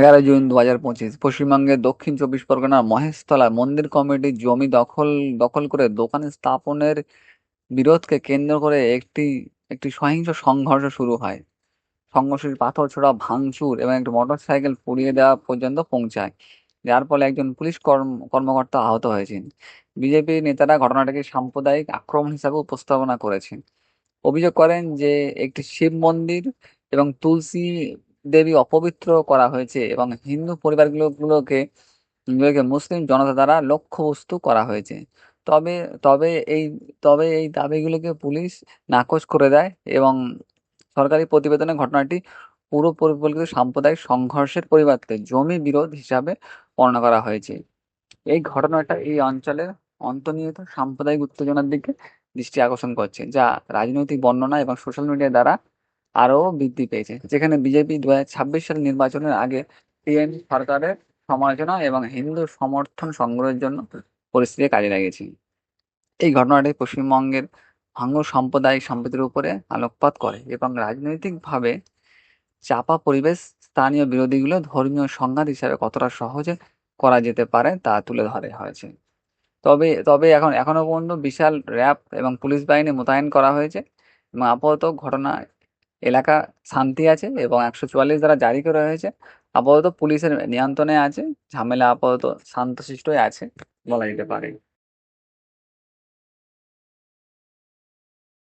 এগারো জুন দু হাজার পঁচিশ। পশ্চিমবঙ্গের দক্ষিণ চব্বিশ পরগনার মহেশতলায় মন্দির কমিটির জমি দখল দখল করে দোকান স্থাপনের বিরোধকে কেন্দ্র করে একটি একটি সহিংস সংঘর্ষ শুরু হয়। সংঘর্ষের পাথর ছোড়া, ভাঙচুর এবং একটি মোটরসাইকেল পুড়িয়ে দেওয়া পর্যন্ত পৌঁছায়। যার ফলে একজন পুলিশ কর্ম, কর্মকর্তা আহত হয়েছেন। বিজেপি নেতারা ঘটনাটাকে সাম্প্রদায়িক আক্রমণ হিসাবে উপস্থাপনা করেছেন। অভিযোগ করেন যে একটি শিব মন্দির এবং তুলসী দেবী অপবিত্র করা হয়েছে এবং হিন্দু পরিবারগুলোকে, গুলোকে মুসলিম জনতা দ্বারা লক্ষ্যবস্তু করা হয়েছে। তবে তবে এই তবে এই দাবিগুলোকে পুলিশ নাকচ করে দেয় এবং সরকারি প্রতিবেদনে ঘটনাটি পুরো পরিকল্পিত সাম্প্রদায়িক সংঘর্ষের পরিবর্তে জমি বিরোধ হিসাবে বর্ণনা করা হয়েছে। এই ঘটনাটা এই অঞ্চলের অন্তর্নিহিত সাম্প্রদায়িক উত্তেজনার দিকে দৃষ্টি আকর্ষণ করছে, যা রাজনৈতিক বর্ণনা এবং সোশ্যাল মিডিয়া দ্বারা আরও বৃদ্ধি পেয়েছে। যেখানে বিজেপি দু হাজার ছাব্বিশ সালের নির্বাচনের আগে টিএমসি সরকারের সমালোচনা এবং হিন্দু সমর্থন সংগ্রহের জন্য পরিস্থিতি কাজে লাগিয়েছে। এই ঘটনাটি পশ্চিমবঙ্গের ভাঙ্গ সাম্প্রদায়িক সম্পত্তির উপরে আলোকপাত করে এবং রাজনৈতিকভাবে চাপা পরিবেশ স্থানীয় বিরোধীগুলো ধর্মীয় সংঘাত হিসাবে কতটা সহজে করা যেতে পারে তা তুলে ধরে হয়েছে। তবে তবে এখন, এখনও পর্যন্ত বিশাল র্যাব এবং পুলিশ বাহিনী মোতায়েন করা হয়েছে এবং আপাতত ঘটনা এলাকা শান্তি আছে এবং একশো চুয়াল্লিশ দ্বারা জারি করা হয়েছে আপাতত পুলিশের নিয়ন্ত্রণে আছে, ঝামেলা আপাতত শান্তশিষ্টই আছে বলা যেতে পারে।